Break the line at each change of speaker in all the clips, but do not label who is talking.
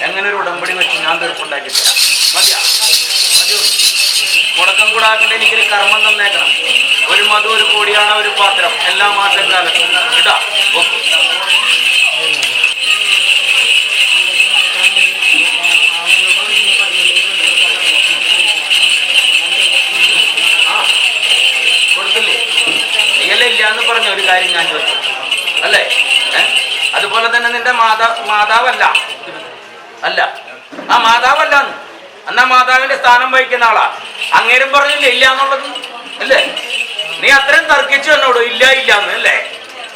എങ്ങനെ ഒരു ഉടമ്പടി വെച്ച് ഞാൻ തീർപ്പുണ്ടാക്കി തരാം മതിയാ? മുടക്കം കൂടാക്കേണ്ട എനിക്കൊരു കർമ്മം തന്നേക്കണം. ഒരു മധു ഒരു കോടിയാണ് ഒരു പാത്രം. എല്ലാ മാസം കാലത്തും. ഇതാ ഓക്കെ. ആ കൊടുത്തില്ലേ? എന്ന് പറഞ്ഞ ഒരു കാര്യം ഞാൻ ചോദിച്ചു. അല്ലേ? അതുപോലെ തന്നെ നിന്റെ മാതാ മാതാവല്ല. അല്ല. ആ മാതാവല്ല അന്ന. മാതാവിന്റെ സ്ഥാനം വഹിക്കുന്ന ആളാ. അങ്ങേരും പറഞ്ഞില്ല ഇല്ല എന്നുള്ളത്? അല്ലേ? നീ അത്രയും തർക്കിച്ചു എന്നോട് ഇല്ല ഇല്ല എന്ന് അല്ലേ?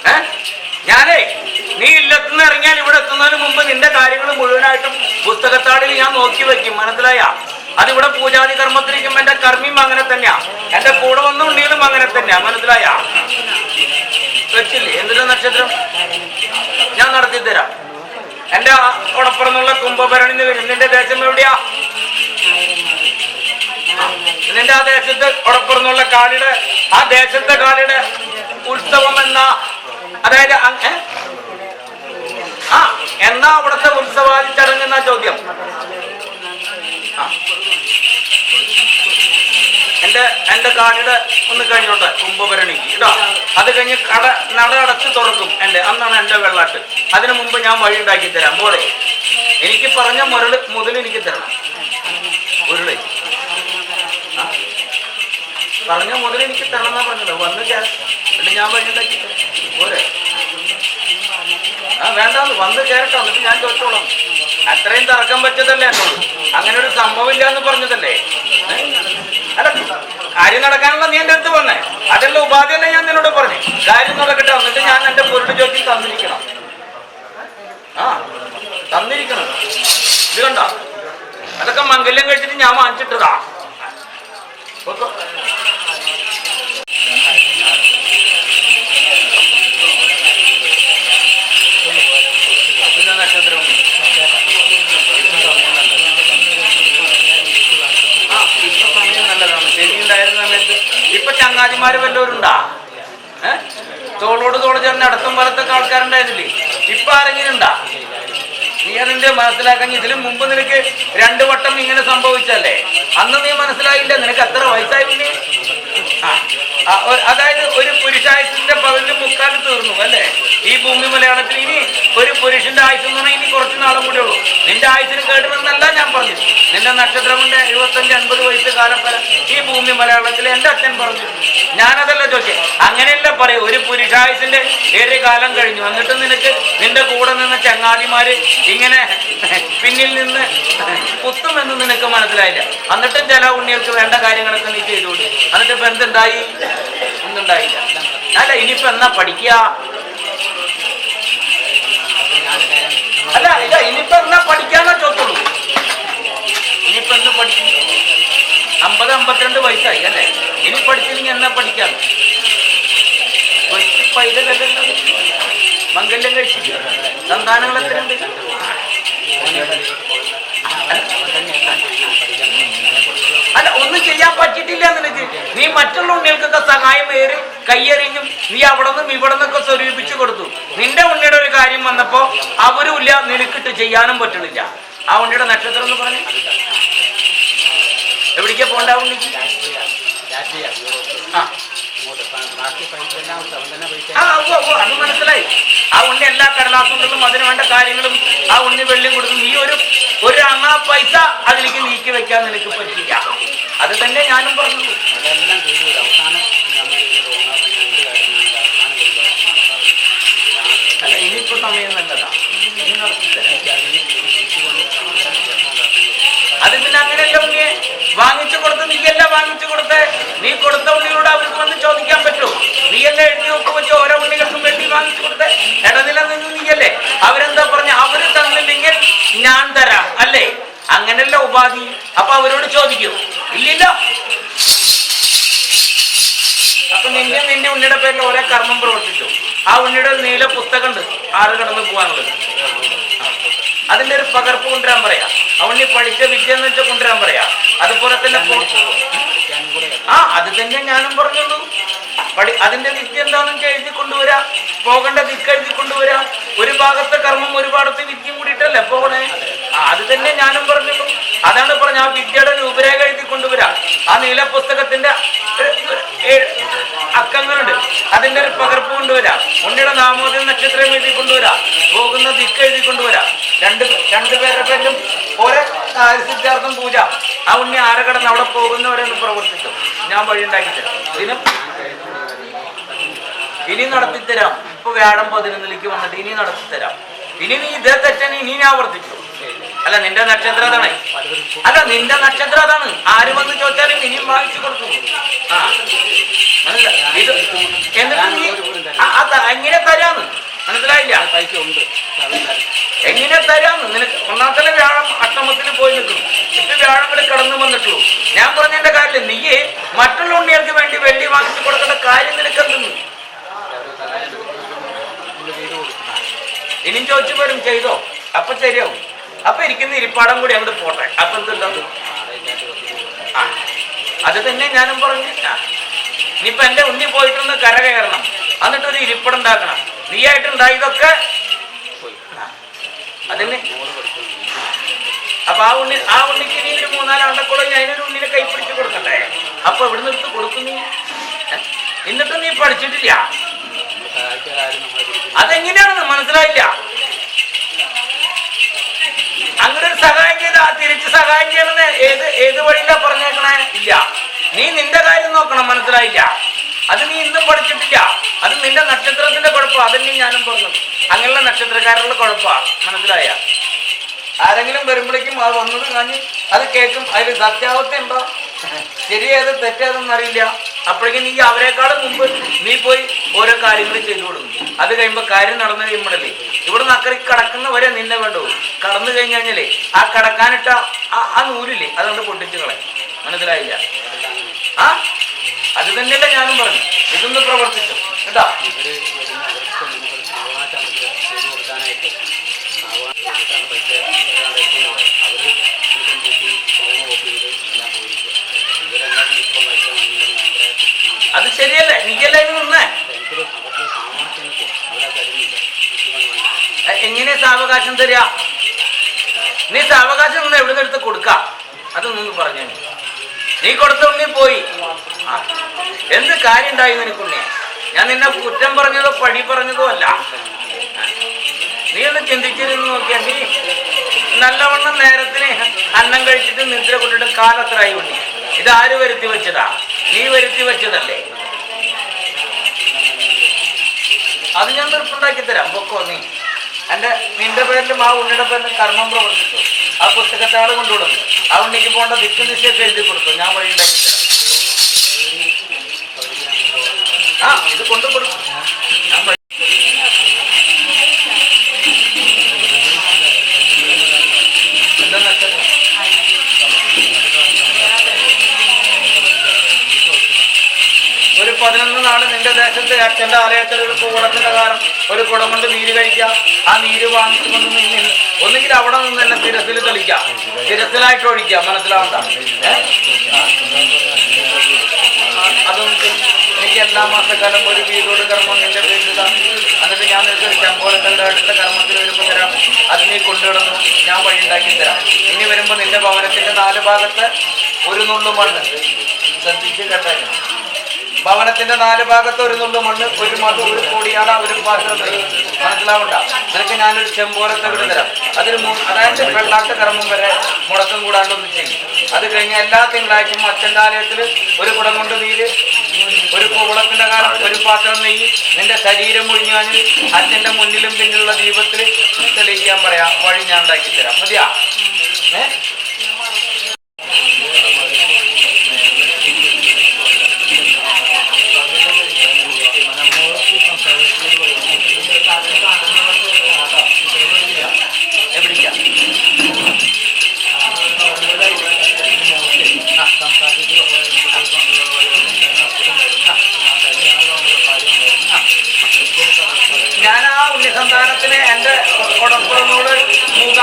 ഏ? ഞാനേ നീ ഇല്ലത്തുനിന്ന് ഇറങ്ങിയാൽ ഇവിടെ എത്തുന്നതിന് മുമ്പ് നിന്റെ കാര്യങ്ങൾ മുഴുവനായിട്ടും പുസ്തകത്താടിൽ ഞാൻ നോക്കി വെക്കും. മനസ്സിലായ? അതിവിടെ പൂജാതി കർമ്മത്തിരിക്കും എന്റെ കർമ്മിയും അങ്ങനെ തന്നെയാ. എന്റെ കൂടെ വന്ന ഉണ്ടെങ്കിലും അങ്ങനെ തന്നെയാ. മനസ്സിലായ? വെച്ചില്ലേ? എന്തിന്റെ നക്ഷത്രം? ഞാൻ നടത്തി തരാം എന്റെ ഉണപ്പുറന്നുള്ള കുംഭഭരണി എന്ന് വരും. നിന്റെ ദേശം എവിടെയാ? നിന്റെ ആ ദേശത്ത് ഉടപ്പുറന്നുള്ള കാളിയുടെ ആ ദേശത്തെ കാളിയുടെ ഉത്സവം എന്ന? അതായത് ആ എന്നാ അവിടുത്തെ ഉത്സവാദി ചടങ്ങെന്ന ചോദ്യം? ആ. എന്റെ എന്റെ കാടിയുടെ ഒന്ന് കഴിഞ്ഞോട്ടെ? കുംഭഭരണിക്ക് കേട്ടോ അത് കഴിഞ്ഞ് കട നട അടച്ച് തുറക്കും എന്റെ. അന്നാണ് എന്റെ വെള്ളാട്ട്. അതിനു മുമ്പ് ഞാൻ വഴി ഉണ്ടാക്കി തരാം. പോലെ എനിക്ക് പറഞ്ഞ മുരൾ മുതൽ എനിക്ക് തരണം. ഉരുളി. പറഞ്ഞ മുതൽ എനിക്ക് തരണം എന്നാ പറഞ്ഞത്. വന്ന് കേട്ട് ഞാൻ വഴി ഉണ്ടാക്കി തരാം. പോരെ. ആ വേണ്ടാന്ന്. വന്ന് കയറട്ടോ എന്നിട്ട് ഞാൻ ചോദിച്ചോളാം അത്രയും തർക്കം പറ്റതല്ലേ എന്നോട്. അങ്ങനെ ഒരു സംഭവം ഇല്ല എന്ന് പറഞ്ഞതല്ലേ? അല്ല കാര്യം നടക്കാനുള്ള നീ എന്റെ അടുത്ത് വന്നേ. അതല്ല ഉപാധിയല്ലേ ഞാൻ നിന്നോട് അതിന്റെ മനസ്സിലാക്കാൻ ഇതിനു മുമ്പ് നിനക്ക് രണ്ടു വട്ടം ഇങ്ങനെ സംഭവിച്ചല്ലേ? അന്ന് നീ മനസ്സിലായില്ല. നിനക്ക് അത്ര വയസ്സായി പിന്നെ അതായത് ഒരു പുരുഷായുസിന്റെ പതിനഞ്ച് മുക്കാൽ തീർന്നു അല്ലേ? ഈ ഭൂമി മലയാളത്തിൽ ഇനി ഒരു പുരുഷന്റെ ആയുസ് എന്ന് പറഞ്ഞാൽ ഇനി കുറച്ച് നാളും കൂടെ ഉള്ളൂ. നിന്റെ ആയുസിന് കേട്ടുമെന്നല്ല ഞാൻ പറഞ്ഞു നിന്റെ നക്ഷത്രമുണ്ട് എഴുപത്തഞ്ച് അൻപത് വയസ്സ് കാലം ഈ ഭൂമി മലയാളത്തിൽ എന്റെ അച്ഛൻ പറഞ്ഞു. ഞാനതല്ല ചോദിച്ചേ. അങ്ങനെയല്ല പറയൂ. ഒരു പുരുഷായുസിന്റെ ഏറെ കാലം കഴിഞ്ഞു. എന്നിട്ട് നിനക്ക് നിന്റെ കൂടെ നിന്ന് ചങ്ങാതിമാര് ഇങ്ങനെ പിന്നിൽ നിന്ന് കുത്തുമെന്ന് നിനക്ക് മനസ്സിലായില്ല. എന്നിട്ടും ചില ഉണ്ണികൾക്ക് വേണ്ട കാര്യങ്ങളൊക്കെ നീ ചെയ്തുകൊണ്ട് എന്നിട്ട് ഇപ്പൊ എന്തുണ്ടായി? ഒന്നുണ്ടായില്ല. അല്ല ഇനിയിപ്പോ എന്നാ പഠിക്കുക അല്ല ഇല്ല ഇനിയിപ്പോ എന്നാ പഠിക്കാന്നാ ചോദിച്ചുള്ളൂ ഇനിയിപ്പോ എന്ന് പഠിക്കും അമ്പത് അമ്പത്തിരണ്ട് വയസ്സായി അല്ലേ? ഇനി പഠിച്ചില്ലെങ്കിൽ എന്നാ പഠിക്കാം പൈതലല്ലോ മംഗല്യം കഴിച്ചു സന്താനങ്ങൾ എത്രയുണ്ട്? അല്ല ഒന്നും ചെയ്യാൻ പറ്റിയിട്ടില്ല നിനക്ക്. നീ മറ്റുള്ള ഉണ്ണികൾക്കൊക്കെ സഹായം ഏറി കയ്യെറിഞ്ഞും നീ അവിടെ നിന്നും ഇവിടെ നിന്നൊക്കെ സ്വരൂപിച്ചു കൊടുത്തു. നിന്റെ ഉണ്ണിയുടെ ഒരു കാര്യം വന്നപ്പോ അവരും ഇല്ല നിനക്കിട്ട് ചെയ്യാനും പറ്റണില്ല. ആ ഉണ്ണിയുടെ നക്ഷത്രം എന്ന് പറഞ്ഞു. എവിടേക്കാ പോണ്ട ഉണ്ണിക്ക്? ആ ഓ ഓ അത് മനസ്സിലായി. ആ ഉണ്ണി എല്ലാ കടലാസുകളും അതിന് വേണ്ട കാര്യങ്ങളും ആ ഉണ്ണി വെള്ളിയും കൊടുക്കും. നീ ഒരു ഒരു അണ പൈസ അതിലേക്ക് നീക്കി വെക്കാൻ നിനക്ക് പറ്റില്ല. അത് തന്നെ ഞാനും
പറഞ്ഞു.
അല്ല ഇനിയിപ്പോ സമയം നല്ലതാ. അത് പിന്നെ അങ്ങനെയല്ല ഉണ്ണിയെ. വാങ്ങിച്ചു കൊടുത്ത് നീയല്ല വാങ്ങിച്ചു കൊടുത്ത്. നീ കൊടുത്ത ഉണ്ണിയോട് അവർക്ക് വന്ന് ചോദിക്കാൻ പറ്റൂ എല്ലാം എഴുതി ഒപ്പ് വെച്ച് ഓരോ ഉണ്ണികൾക്കും വേണ്ടി വാങ്ങിച്ചു കൊടുത്ത്. ഇടനില നിന്ന് നീയല്ലേ? അവരെന്താ പറഞ്ഞ? അവർ തന്നില്ലെങ്കിൽ ഞാൻ തരാം അല്ലേ? അങ്ങനെയല്ല ഉപാധി. അപ്പൊ അവരോട് ചോദിക്കൂ. ഇല്ലില്ല. അപ്പൊ നിന്നെ നിന്റെ ഉണ്ണിയുടെ പേരിൽ ഓരോ കർമ്മം പ്രവർത്തിച്ചു. ആ ഉണ്ണിയുടെ നീല നീല പുസ്തകമുണ്ട്. ആറ് കടന്ന് പോകാനുള്ളത് അതിന്റെ ഒരു പകർപ്പ് കൊണ്ടുവരാൻ പറയാ. അവണ്ണി പഠിച്ച വിദ്യ എന്ന് വെച്ചാൽ കൊണ്ടുവരാൻ പറയാ. അതുപോലെ തന്നെ ആ അത് തന്നെ ഞാനും പറഞ്ഞുള്ളൂ. പഠി അതിന്റെ വിദ്യ എന്താണെന്ന് എഴുതി കൊണ്ടുവരാ. പോകേണ്ട ദിക്ക് എഴുതി കൊണ്ടുവരാ. ഒരു ഭാഗത്തെ കർമ്മം ഒരു ഭാഗത്തെ വിദ്യയും കൂടിയിട്ടല്ലേ പോകണേ? അത് തന്നെ ഞാനും പറഞ്ഞുള്ളൂ അതാണ് പറഞ്ഞ ആ വിദ്യയുടെ രൂപരേഖ എഴുതി കൊണ്ടുവരാ. ആ നീല പുസ്തകത്തിന്റെ അക്കങ്ങളുണ്ട്. അതിന്റെ ഒരു പകർപ്പ് കൊണ്ടുവരാ. ഉണ്ണിയുടെ നാമോദ്യ നക്ഷത്രം എഴുതി കൊണ്ടുവരാ. പോകുന്ന ദിക്ക് എഴുതി കൊണ്ടുവരാ. രണ്ട് രണ്ടു പേരുടെ പേരും ഓരോ സിദ്ധാർത്ഥം പൂജ. ആ ഉണ്ണി ആരെ കടന്ന് അവിടെ പോകുന്നവരെ പ്രവർത്തിച്ചു ഞാൻ വഴി ഉണ്ടാക്കിത്തരാം ഇതിനും ഇനി നടത്തിത്തരാം. ഇപ്പൊ വ്യാഴം പതിനൊന്നിലേക്ക് വന്നിട്ട് ഇനി നടത്തിത്തരാം. ഇനി നീ ഇതേ തെറ്റൻ ഇനി ഞാൻ അല്ല നിന്റെ നക്ഷത്രം അതാണ്. അല്ല നിന്റെ നക്ഷത്രം അതാണ്. ആര് വന്ന് ചോദിച്ചാലും ഇനിയും മനസ്സിലായി ഇത് എന്നിട്ട് നീ എങ്ങനെ തരാന്ന്? മനസ്സിലായില്ല? എങ്ങനെ തരാന്ന്? നിനക്ക് ഒന്നാമത്തെ വ്യാഴം അഷ്ടമത്തിൽ പോയി നിൽക്കുന്നു ഇപ്പൊ വ്യാഴം ഇവിടെ കടന്നു വന്നിട്ടുള്ളൂ. ഞാൻ പറഞ്ഞതിന്റെ കാര്യം നീയെ മറ്റുള്ള ഉണ്ണികൾക്ക് വേണ്ടി വെള്ളി വാങ്ങിച്ചു കൊടുക്കേണ്ട കാര്യം നിനക്കെന്തെന്ന്? ഇനിയും ചോദിച്ചു വരും ചെയ്തോ? അപ്പൊ ശരിയാവും. അപ്പൊ ഇരിക്കുന്ന ഇരിപ്പാടം കൂടി അങ്ങോട്ട് പോട്ടെ. അപ്പൊ എന്തുണ്ടാവും? ആ. അത് തന്നെ ഞാനും പറഞ്ഞു. ഇനിയിപ്പൊ എന്റെ ഉണ്ണി പോയിട്ടൊന്ന് കര കയറണം. എന്നിട്ട് ഒരു ഇരിപ്പിടം ഉണ്ടാക്കണം. നീ ആയിട്ടുണ്ടായതൊക്കെ അതന്നെ അതിന്? അപ്പൊ ആ ഉണ്ണി ആ ഉണ്ണിക്ക് നീ ഒരു ഞാൻ ഒരു ഉണ്ണിനെ കൈപ്പിടിച്ച് കൊടുക്കണ്ടേ അപ്പൊ ഇവിടുന്ന് എടുത്ത് കൊടുക്കുന്നു? എന്നിട്ട് നീ പഠിച്ചിട്ടില്ല. സഹായം ഏത് ഏത് വഴിയിലാ പറഞ്ഞേക്കണേ? ഇല്ല. നീ നിന്റെ കാര്യം നോക്കണം മനസ്സിലായില്ല? അത് നീ ഇന്നും പഠിച്ചിട്ടില്ല. അത് നിന്റെ നക്ഷത്രത്തിന്റെ കുഴപ്പം അതന്നെ ഞാനും പറഞ്ഞു അങ്ങനെയുള്ള നക്ഷത്രക്കാരുടെ കുഴപ്പമാണ് മനസ്സിലായ? ആരെങ്കിലും വരുമ്പോഴേക്കും അത് വന്നത് കാണി അത് കേൾക്കും. അതിൽ സത്യാവസ്ഥ ഉണ്ടോ? ശരിയേത് തെറ്റേതെന്ന് അറിയില്ല. അപ്പോഴേക്കും നീ അവരെക്കാളും മുമ്പ് നീ പോയി ഓരോ കാര്യങ്ങൾ ചെയ്തു കൊടുക്കും. അത് കഴിയുമ്പോൾ കാര്യം നടന്നു കഴിയുമ്പോഴല്ലേ? ഇവിടെ നിന്ന് അക്കറി കടക്കുന്നവരെ നിന്നെ വേണ്ടു. കടന്നു കഴിഞ്ഞു കഴിഞ്ഞാലേ ആ കടക്കാനിട്ട ആ നൂലില്ലേ അതുകൊണ്ട് പൊട്ടിച്ച് കളയും. മനസ്സിലായില്ല? ആ? അത് തന്നെയല്ല ഞാനും പറഞ്ഞു. ഇതൊന്ന് പ്രവർത്തിച്ചു. കേട്ടാ?
കൊടുക്കാനായിട്ട്
അത് ശരിയല്ല? എനിക്കല്ലേ നിന്നേ? എങ്ങനെ സാവകാശം തരിക? നീ സാവകാശം നിന്ന് എവിടെ നിന്ന് എടുത്ത് കൊടുക്ക? അത് നിന്ന് പറഞ്ഞു. നീ കൊടുത്ത ഉണ്ണി പോയി. എന്ത് കാര്യം ഉണ്ടായി നിനക്കുണ്ണി ഞാൻ നിന്നെ കുറ്റം പറഞ്ഞതോ പടി പറഞ്ഞതോ അല്ല. നീ ഒന്ന് ചിന്തിച്ചിരുന്ന് നോക്കിയാ നീ നല്ലവണ്ണം നേരത്തിന് അന്നം കഴിച്ചിട്ട് നിദ്ര കൊണ്ടിട്ട് കാലത്രായി ഉണ്ണി. ഇത് ആര് വരുത്തി വെച്ചതാ? നീ വരുത്തി വെച്ചതല്ലേ? അത് ഞാൻ തീർപ്പുണ്ടാക്കി തരാം. പൊക്കോ നീ. എന്റെ നിന്റെ പേരിലും ആ ഉണ്ണിയുടെ പേരിലും കർമ്മം പ്രവർത്തിച്ചു. ആ പുസ്തകത്തെ ആൾ കൊണ്ടുവിടുന്നു. ആ ഉണ്ണിക്ക് പോകേണ്ട ദിക്ക് നിശ്ചയൊക്കെ എഴുതി കൊടുത്തു. ഞാൻ വഴി ഉണ്ടാക്കി തരാം. ആ ഇത് കൊണ്ടു കൊടുക്കും. പതിനൊന്ന് നാൾ നിന്റെ ദേശത്ത് അച്ഛന്റെ ആലയത്തിൽ ഒരു കൂടത്തിന്റെ കാരണം ഒരു കുടം കൊണ്ട് നീര് കഴിക്കാം ആ നീര് വാങ്ങിക്കൊണ്ട് നിന്ന് ഒന്നുകിൽ അവിടെ നിന്ന് തന്നെ തിരത്തിൽ തെളിക്കാം തിരത്തിലായിട്ട് ഒഴിക്കാം മനസ്സിലാവണ്ട. അതൊന്നും എനിക്ക് എല്ലാ മാസക്കാലം ഒരു വീടോട് കർമ്മം നിന്റെ വീട്ടിൽ എന്നിട്ട് ഞാൻ നിനക്ക് ഒരു ചെമ്പോലത്തങ്ങളുടെ അടുത്ത കർമ്മത്തിൽ വരുമ്പോൾ തരാം. അത് നീ കൊണ്ടുവിടുന്നു. ഞാൻ വഴി ഉണ്ടാക്കി തരാം. ഇനി വരുമ്പോൾ നിന്റെ ഭവനത്തിന്റെ നാല് ഭാഗത്ത് ഒരു നുള്ളു മണ്ണ്. ശ്രദ്ധിച്ച് കേട്ടേക്കണം. ഭവനത്തിന്റെ നാല് ഭാഗത്ത് ഒരു നുള്ളു മണ്ണ് ഒരു മധു ഒരു കോടിയാണ് ഒരു പാത്രം. മനസ്സിലാവണ്ട. നിനക്ക് ഞാനൊരു ചെമ്പോലത്തെ വിട്ട് തരാം. അതിന് മു- അതായത് വെള്ളാട്ട് കർമ്മം വരെ മുടക്കം കൂടാണ്ടൊന്നും ചെയ്യും. അത് കഴിഞ്ഞ് എല്ലാ തിങ്കളാഴ്ചയും അച്ഛന്റെ ഒരു കുടം കൊണ്ട് നീര് ഒരു കുളത്തിന്റെ കാലം ഒരു പാത്രം നെയ്യ് നിന്റെ ശരീരം ഒഴിഞ്ഞാൽ അച്ഛന്റെ മുന്നിലും പിന്നിലുള്ള ദീപത്തിൽ തെളിയിക്കാൻ പറയാം വഴി ഞാൻ ഉണ്ടാക്കി തരാം മതിയാ? ഏ?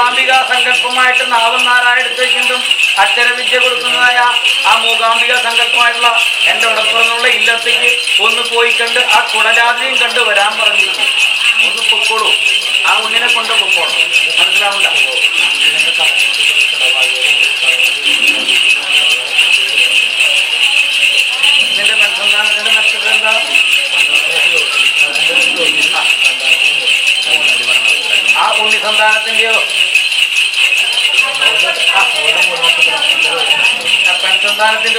മൂകാംബിക സങ്കല്പമായിട്ട് നാവൻ നാരായണത്തേക്കിണ്ടും അക്ഷരവിദ്യ കൊടുക്കുന്നതായ ആ മൂകാംബിക സങ്കല്പമായിട്ടുള്ള എന്റെ ഉടപ്പുറന്നുള്ള ഇല്ലത്തേക്ക് ഒന്ന് പോയി കണ്ട് ആ കുടരാതിയും കണ്ട് വരാൻ പറഞ്ഞിരുന്നു. ഒന്ന് പൊക്കോളൂ. ആ ഉണ്ണിനെ കൊണ്ട് പൊക്കോളൂ. മനസ്സിലാവില്ല ആ പുണ്യസന്താനത്തിന്റെയോ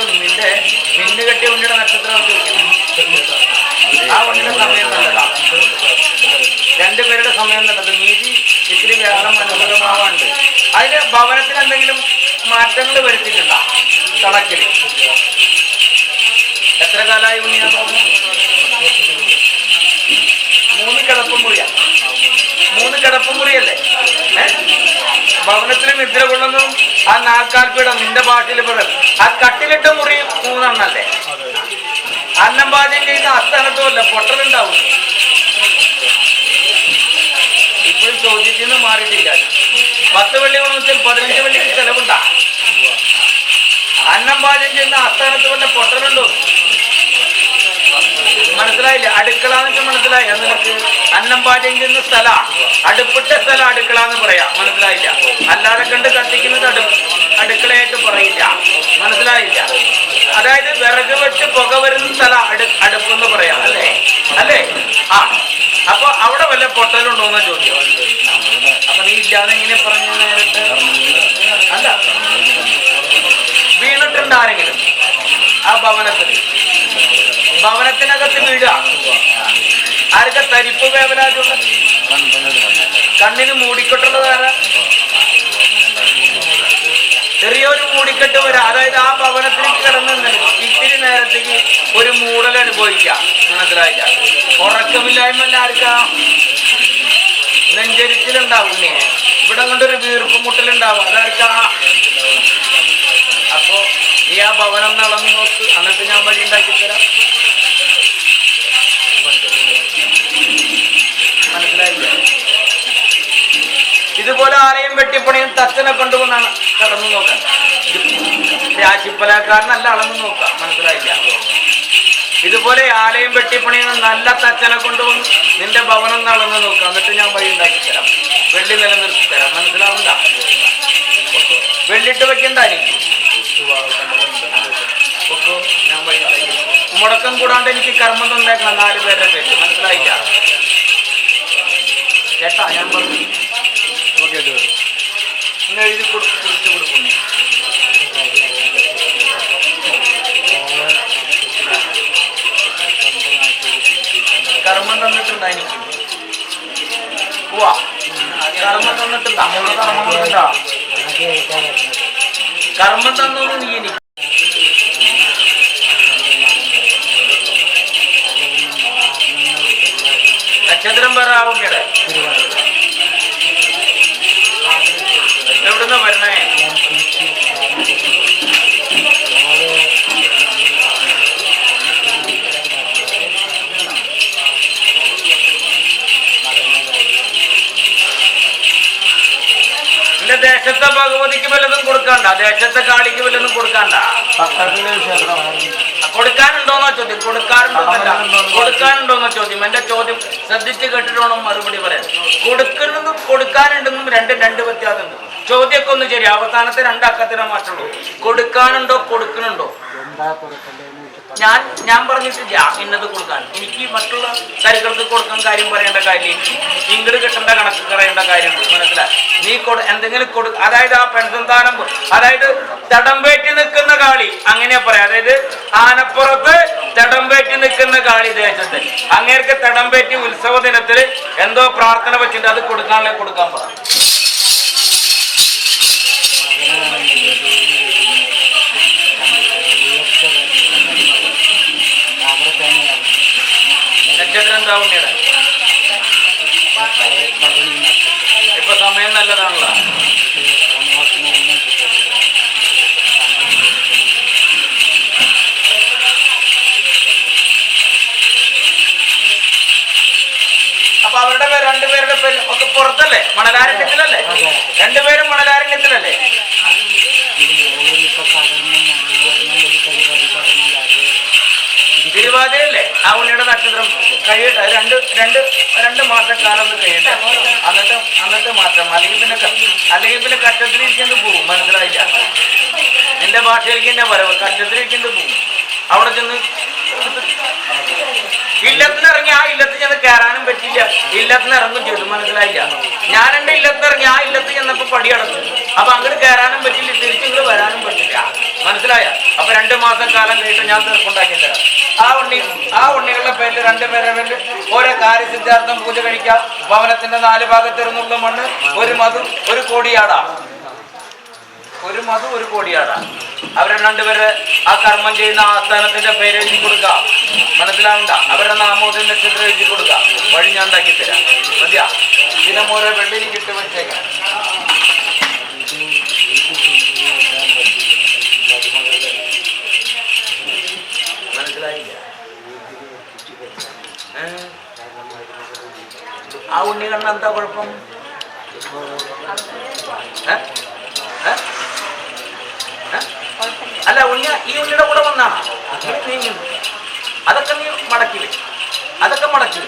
ഒന്ന് നിന്റെ മിന്ന് കെട്ടിയ ഉണ്ണിയുടെ നക്ഷത്രം ആ ഉണ്ണിയുടെ സമയം നല്ലതാ രണ്ടുപേരുടെ സമയം നല്ലത് നീതി ഇത്തിരി വ്യാകരണം മനോഹരമാവാണ്ട് അതിന് ഭവനത്തിൽ എന്തെങ്കിലും മാറ്റങ്ങൾ വരുത്തിയിട്ടുണ്ടോ? തളക്കിൽ എത്ര കാലമായി ഉണ്ണിയാ മൂന്ന് കിടപ്പും മുറിയാ മൂന്ന് കിടപ്പും മുറിയല്ലേ ഏ? ഭവനത്തിൽ നിദ്ര കൊള്ളുന്നു. ആ നാൽക്കാൽപ്പീഠം നിന്റെ ഭാഷയിൽ പറയും ആ കട്ടിലിട്ട മുറി മൂന്നെണ്ണല്ലേ? അന്നം പാചകം ചെയ്യുന്ന അസ്ഥാനത്തുമല്ല പൊട്ടലുണ്ടാവും. ഇപ്പോഴും ചോദ്യത്തിൽ നിന്ന് മാറിയിട്ടില്ല. പത്ത് വെള്ളി ഗുണത്തിൽ പതിനഞ്ച് വെള്ളിക്ക് ചെലവുണ്ടാ. അന്നം പാചകം ചെയ്യുന്ന അസ്ഥാനത്ത് വല്ല പൊട്ടലുണ്ടോ? മനസ്സിലായില്ല? അടുക്കള എന്നൊക്കെ മനസ്സിലായി. അത് നിനക്ക് അന്നം പാചകം സ്ഥല. അടുപ്പിട്ട സ്ഥലം അടുക്കള എന്ന് പറയാം. മനസ്സിലായില്ല? അല്ലാതെ കണ്ട് കത്തിക്കുന്നത് അടു അടുക്കളയായിട്ട് പറയില്ല. മനസ്സിലായില്ല? അതായത് വിറക് വെച്ച് പുക വരുന്ന സ്ഥലം അടു അടുപ്പെന്ന് പറയാം. അല്ലേ? അല്ലേ? ആ. അപ്പൊ അവിടെ വല്ല പൊട്ടലുണ്ടോ എന്ന ചോദ്യം അപ്പൊ നീ ഇല്ലാതെ ഇങ്ങനെ പറഞ്ഞു നേരിട്ട്? അല്ല. വീണിട്ടുണ്ട് ആരെങ്കിലും? ആ ഭവനത്തിൽ. ഭവനത്തിനകത്ത് വീഴുക. ആരൊക്കെ തരിപ്പ് വേവലാജുള്ള കണ്ണിന് മൂടിക്കെട്ടുള്ളത് ആരാ? ചെറിയൊരു മൂടിക്കെട്ട് വരാം. അതായത് ആ ഭവനത്തിലേക്ക് കിടന്നു ഇത്തിരി നേരത്തേക്ക് ഒരു മൂടൽ അനുഭവിക്കാം. മനസ്സിലായില്ല. ഉറക്കമില്ലായ്മ എല്ലാവർക്കാ നെഞ്ചരിച്ചിലുണ്ടാവും ഇവിടെ കൊണ്ടൊരു വീർപ്പ് മുട്ടലുണ്ടാവും. അതാർക്കാ? നീ ആ ഭവനം നടന്നു നോക്ക്. എന്നിട്ട് ഞാൻ വഴി ഉണ്ടാക്കി തരാം. മനസ്സിലായില്ല? ഇതുപോലെ ആരെയും വെട്ടിപ്പണിയും തച്ചനെ കൊണ്ടുവന്നാണ് കടന്നു നോക്കാൻ. രാശിപ്പലക്കാരനല്ല അളന്നു നോക്കാം. മനസ്സിലായില്ല? ഇതുപോലെ ആലയം വെട്ടിപ്പണിയുന്ന നല്ല തച്ചനെ കൊണ്ടുവന്ന് നിന്റെ ഭവനം നടന്നു നോക്കാം. എന്നിട്ട് ഞാൻ വഴി ഉണ്ടാക്കി തരാം. വെള്ളി നിലനിർത്തി തരാം. മനസ്സിലാവണ്ട വെള്ളിട്ട് വെക്കണ്ട എനിക്ക് ഒക്കോ, ഞാൻ ഉണ്ടാക്കി മുടക്കം കൂടാണ്ട് എനിക്ക് കർമ്മം തന്നേക്കണം നാല് പേരുടെ പേര് മനസ്സിലായില്ല. കേട്ടാ ഞാൻ പറഞ്ഞു. ഇന്ന് എഴുതി കുറിച്ച് കൊടുക്കുന്നു. കർമ്മം തന്നിട്ടുണ്ടാ എനിക്ക് പോവാ കർമ്മം തന്നിട്ടുണ്ടോ? കർമ്മം തന്നു നീ എനിക്ക് എവിടുന്ന വരണേ ദേശത്തെ ഭഗവതിക്ക് വല്ലതും കൊടുക്കണ്ട. ദേശത്തെ കാളിക്ക് വല്ലതും കൊടുക്കണ്ട. കൊടുക്കാനുണ്ടോന്നോ ചോദ്യം. കൊടുക്കാറുണ്ടോന്നല്ല. കൊടുക്കാനുണ്ടോന്നോ ചോദ്യം. എന്റെ ചോദ്യം ശ്രദ്ധിച്ച് കേട്ടിട്ടോണം മറുപടി പറയാൻ? കൊടുക്കുന്നതും കൊടുക്കാനുണ്ടെന്നും രണ്ടും രണ്ട് വ്യത്യാസമുണ്ട്. ചോദ്യമൊക്കെ ഒന്ന് ശരി അവസാനത്തെ രണ്ട് അക്കത്തിനെ മാറ്റുള്ളൂ കൊടുക്കാനുണ്ടോ കൊടുക്കണുണ്ടോ? ഞാൻ ഞാൻ പറഞ്ഞിട്ടില്ല ഇന്നത് കൊടുക്കാൻ. എനിക്ക് മറ്റുള്ള കരുക്കൾക്ക് കൊടുക്കാൻ കാര്യം പറയേണ്ട കാര്യം ഇങ്ങോട്ട് കിട്ടേണ്ട കണക്ക് പറയേണ്ട കാര്യം മനസ്സിലായി നീ കൊടു എന്തെങ്കിലും കൊടു അതായത് ആ പെൺസന്താനം താനം അതായത് തടംപേറ്റി നിൽക്കുന്ന കാളി അങ്ങനെയാ പറയാം. അതായത് ആനപ്പുറത്ത് തടംപേറ്റി നിൽക്കുന്ന കാളി ദേശത്ത്. അങ്ങേർക്ക് തടംപേറ്റി ഉത്സവ ദിനത്തിൽ എന്തോ പ്രാർത്ഥന വെച്ചിട്ട് അത് കൊടുക്കാനുള്ള കൊടുക്കാൻ പറ. നക്ഷത്രം ഇപ്പൊ സമയം നല്ലതാണല്ലോ. പേര് ഒക്കെ പുറത്തല്ലേ? മണലാരണ്യത്തിലല്ലേ? രണ്ടുപേരും മണലാരണ്യത്തിലല്ലേ? തിരുവാതിരല്ലേ ആ ഉണ്ണിയുടെ നക്ഷത്രം കഴിയട്ടെ. രണ്ട് രണ്ട് രണ്ട് മാസം ഒന്ന് കഴിയട്ടെ. അന്നത്തെ അന്നത്തെ മാസം. അല്ലെങ്കിൽ പിന്നെ അല്ലെങ്കിൽ പിന്നെ കറ്റത്തിലിരിക്കുന്നത് പോകും മനസ്സിലായില്ല? എന്റെ ഭാഷയിലേക്ക് എന്നെ വരവ്. കറ്റത്തിലിരിക്കുന്നത് പോകും അവിടെ ചെന്ന് ഇല്ലത്തിന് ഇറങ്ങി ആ ഇല്ലത്ത് ചെന്ന് പറ്റില്ല ഇല്ലത്തിന് ഇറങ്ങും ചെയ്തു മനസ്സിലായില്ല. ഞാൻ എന്റെ ഇല്ലത്ത് ഇറങ്ങി ആ ഇല്ലത്ത് ചെന്നപ്പോ പടി അടച്ചു. അപ്പൊ അങ്ങോട്ട് കയറാനും പറ്റില്ല തിരിച്ചിങ്ങോട്ട് വരാനും പറ്റില്ല മനസ്സിലായ? അപ്പൊ രണ്ടു മാസം കാലം കഴിഞ്ഞിട്ട് ഞാൻ തീർപ്പുണ്ടാക്കി തരാം. ആ ഉണ്ണി ആ ഉണ്ണികളുടെ പേരിൽ രണ്ടുപേരുടെ പേരിൽ ഓരോ കാര്യ കാര്യസിദ്ധാർത്ഥം പൂജ കഴിക്കാം. ഭവനത്തിന്റെ നാല് ഭാഗത്തിരുന്നുള്ള മണ്ണ് ഒരു മധു ഒരു കോടിയാട. ഒരു മധു ഒരു കോടിയാട. അവരെ രണ്ടുപേരെ ആ കർമ്മം ചെയ്യുന്ന ആസ്ഥാനത്തിന്റെ പേര് എഴുതി കൊടുക്കുക മനസ്സിലാവണ്ട? അവരുടെ നാമോദയ നക്ഷത്രം എഴുതി കൊടുക്കുക വഴി ഞാൻ ഉണ്ടാക്കി തരാം. മതിയാ? പിന്നെ ഓരോ വെള്ളിയിൽ കിട്ടി വെച്ചേക്കാം? ആ ഉണ്ണി കണ്ണ എന്താ കുഴപ്പം? ഏ? അല്ല ഉണ്ണി ഈ ഉണ്ണിയുടെ കൂടെ വന്നാണ് അതൊക്കെ നീ മടക്കി വെച്ചു അതൊക്കെ മടക്കി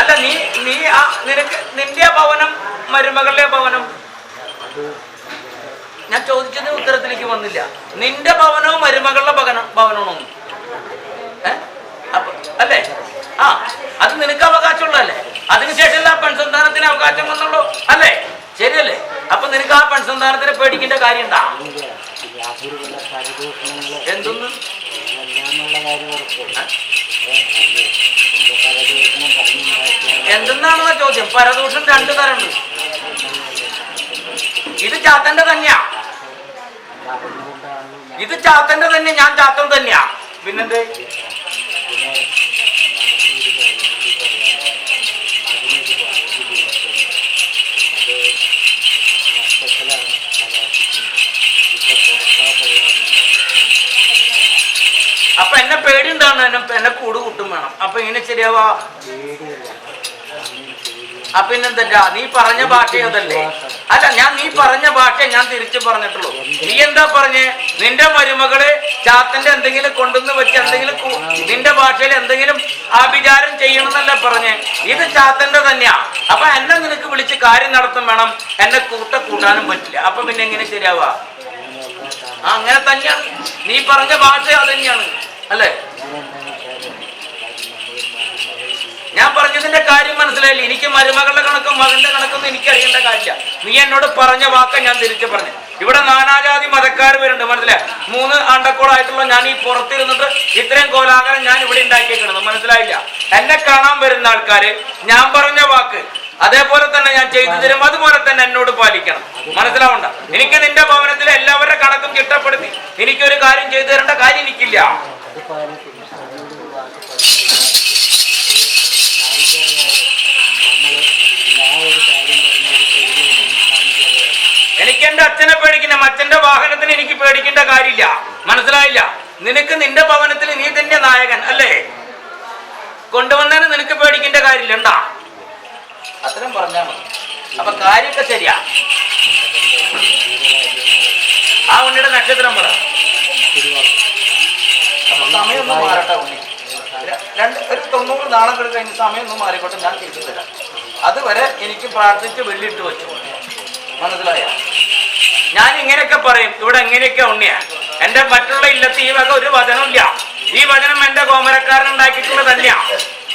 അല്ല നീ നീ ആ നിനക്ക് നിന്റെ ഭവനം മരുമകളുടെ ഭവനം? ഞാൻ ചോദിച്ചതിന് ഉത്തരത്തിലേക്ക് വന്നില്ല. നിന്റെ ഭവനവും മരുമകളുടെ ഭവനം ഭവനവും ഏ? അപ്പൊ അല്ലേ ആ അത് നിനക്ക് അവകാശമുള്ളതല്ലേ അതിനുശേഷം ആ പെൺസന്താനത്തിന് അവകാശം വന്നുള്ളൂ അല്ലേ ശരിയല്ലേ അപ്പൊ നിനക്ക് ആ പെൺസന്താനത്തിനെ പേടിക്കേണ്ട കാര്യം എന്താ എന്തൊന്ന്? എന്തെന്നാണെന്ന ചോദ്യം. പരദൂഷണം രണ്ടു തരമുണ്ട്. ഇത് ചാത്തന്റെ തന്നെയാ ഇത് ചാത്തന്റെ തന്നെ ഞാൻ ചാത്തൻ തന്നെയാ. പിന്നെന്തേ? അപ്പൊ എന്നെ പേടി എന്നെ എന്നെ കൂട് കൂട്ടും വേണം. അപ്പൊ ഇങ്ങനെ ശരിയാവാ? അപ്പൊ പിന്നെന്താ നീ പറഞ്ഞ ഭാഷ അതല്ലേ? അല്ല ഞാൻ നീ പറഞ്ഞ ഭാഷ ഞാൻ തിരിച്ചു പറഞ്ഞിട്ടുള്ളൂ. നീ എന്താ പറഞ്ഞേ? നിന്റെ മരുമകൾ ചാത്തന്റെ എന്തെങ്കിലും കൊണ്ടുവന്ന് വെച്ച് എന്തെങ്കിലും നിന്റെ ഭാഷയിൽ എന്തെങ്കിലും ആഭിചാരം ചെയ്യണമെന്നല്ല പറഞ്ഞേ? ഇത് ചാത്തന്റെ തന്നെയാ. അപ്പൊ എന്നെ നിനക്ക് വിളിച്ച് കാര്യം നടത്തും വേണം. എന്നെ കൂട്ട കൂട്ടാനും പറ്റില്ല. അപ്പൊ പിന്നെ എങ്ങനെ ശരിയാവാ? അങ്ങനെ തന്നെയാണ്. നീ പറഞ്ഞ ഭാഷ അത് തന്നെയാണ് അല്ലേ? ഞാൻ പറഞ്ഞതിന്റെ കാര്യം മനസ്സിലായില്ല? എനിക്ക് മരുമകളുടെ കണക്കും മകന്റെ കണക്കൊന്നും എനിക്ക് അറിയേണ്ട കാര്യമില്ല. നീ എന്നോട് പറഞ്ഞ വാക്ക ഞാൻ തിരിച്ചു പറഞ്ഞു. ഇവിടെ നാനാജാതി മതക്കാർ വരുന്നുണ്ട് മനസ്സിലായി? മൂന്ന് ആണ്ടക്കോളായിട്ടുള്ള ഞാൻ ഈ പുറത്തിരുന്നിട്ട് ഇത്രയും കോലാഹലം ഞാൻ ഇവിടെ ഉണ്ടാക്കിയേക്കുന്നത് മനസ്സിലായില്ല? എന്നെ കാണാൻ വരുന്ന ആൾക്കാര് ഞാൻ പറഞ്ഞ വാക്ക് അതേപോലെ തന്നെ ഞാൻ ചെയ്തു തരും അതുപോലെ തന്നെ എന്നോട് പാലിക്കണം. മനസ്സിലാവണ്ട? എനിക്ക് നിന്റെ ഭവനത്തിൽ എല്ലാവരുടെ കണക്കും ചിട്ടപ്പെടുത്തി എനിക്കൊരു കാര്യം ചെയ്തു തരേണ്ട കാര്യം എനിക്കില്ല. എനിക്ക് എന്റെ അച്ഛനെ പേടിക്കണം അച്ഛന്റെ വാഹനത്തിന് എനിക്ക് പേടിക്കേണ്ട കാര്യമില്ല. മനസ്സിലായില്ല? നിനക്ക് നിന്റെ ഭവനത്തിൽ നീ തന്നെ നായകൻ അല്ലേ? കൊണ്ടുവന്നതിന് നിനക്ക് പേടിക്കേണ്ട കാര്യമില്ല. ഉണ്ടാ അത്രയും പറഞ്ഞാൽ മതി. അപ്പൊ കാര്യമൊക്കെ ശരിയാ. ആ ഉണ്ണിയുടെ നക്ഷത്രം പറ. സമയമൊന്നും മാറട്ടെ ഉണ്ണി. രണ്ട് ഒരു തൊണ്ണൂറ് നാളുകൾ കഴിഞ്ഞ് സമയമൊന്നും മാറിക്കോട്ടെ ഞാൻ ചെയ്തു തരാം. അതുവരെ എനിക്ക് പ്രാർത്ഥിച്ച് വെള്ളിയിട്ട് വെച്ചു. മനസ്സിലായ? ഞാൻ ഇങ്ങനെയൊക്കെ പറയും. ഇവിടെ എങ്ങനെയൊക്കെ ഉണ്ണിയാ. എന്റെ മറ്റുള്ള ഇല്ലത്ത് ഈ വക ഒരു വചനമില്ല ഈ വചനം എന്റെ കോമരക്കാരൻ ഉണ്ടാക്കിയിട്ടുള്ളതല്ല.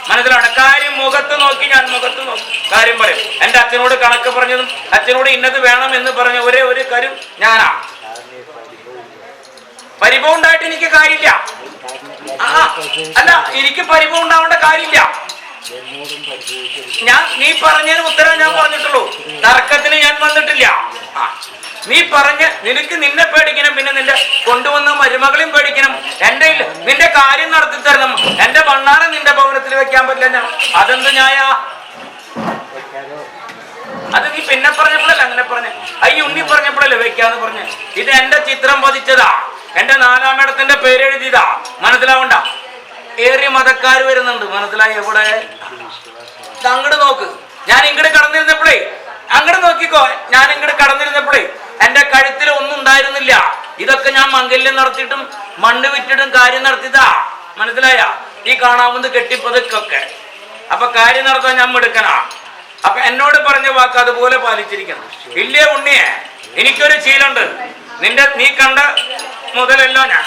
മനസ്സിലാണ് കാര്യം മുഖത്ത് നോക്കി ഞാൻ മുഖത്ത് നോക്കി. കാര്യം പറയും. എന്റെ അച്ഛനോട് കണക്ക് പറഞ്ഞതും അച്ഛനോട് ഇന്നത് വേണം എന്ന് പറഞ്ഞ ഒരേ ഒരു കാര്യം ഞാനാ. പരിഭവം ഉണ്ടായിട്ട് എനിക്ക് കാര്യമില്ല. അല്ല എനിക്ക് പരിഭവം ഉണ്ടാവേണ്ട കാര്യമില്ല. ഞാൻ നീ പറഞ്ഞതിന് ഉത്തരം ഞാൻ പറഞ്ഞിട്ടുള്ളൂ. തർക്കത്തിന് ഞാൻ വന്നിട്ടില്ല. നീ പറഞ്ഞ് നിനക്ക് നിന്നെ പേടിക്കണം പിന്നെ നിന്റെ കൊണ്ടുവന്ന മരുമകളെയും പേടിക്കണം. എന്റെ നിന്റെ കാര്യം നടത്തി തരണം. എന്റെ ഭണ്ണാരം നിന്റെ ഭവനത്തിൽ വെക്കാൻ പറ്റില്ല ഞാൻ. അതെന്ത് ഞായാ അത് നീ പിന്നെ പറഞ്ഞപ്പോഴല്ല അങ്ങനെ പറഞ്ഞ? ഐ ഉണ്ണി പറഞ്ഞപ്പോഴല്ലേ വെക്കാന്ന് പറഞ്ഞേ? ഇത് എന്റെ ചിത്രം പതിച്ചതാ. എന്റെ നാലാമിടത്തിന്റെ പേരെഴുതിയതാ മനസ്സിലാവണ്ട? ഏറിയ മതക്കാർ വരുന്നുണ്ട്. മനസ്സിലായി എവിടെ? അങ്ങട് അങ്ങോട്ട് നോക്ക്. ഞാൻ ഇങ്ങോട്ട് കടന്നിരുന്നപ്പോഴേ അങ്ങോട്ട് നോക്കിക്കോ. ഞാൻ ഇങ്ങോട്ട് കടന്നിരുന്നപ്പോഴേ എന്റെ കഴുത്തിൽ ഒന്നും ഉണ്ടായിരുന്നില്ല. ഇതൊക്കെ ഞാൻ മംഗല്യം നടത്തിയിട്ടും മണ്ണ് വിറ്റിട്ടും കാര്യം നടത്തിയതാ. മനസ്സിലായ? ഈ കാണാവുന്ന കെട്ടിപ്പതുക്കൊക്കെ. അപ്പൊ കാര്യം നടത്താൻ ഞാൻ എടുക്കണ അപ്പൊ എന്നോട് പറഞ്ഞ വാക്ക് അതുപോലെ പാലിച്ചിരിക്കണം ഇല്ലേ ഉണ്ണിയെ? എനിക്കൊരു ശീലുണ്ട് നിന്റെ നീ കണ്ട മുതലല്ലോ ഞാൻ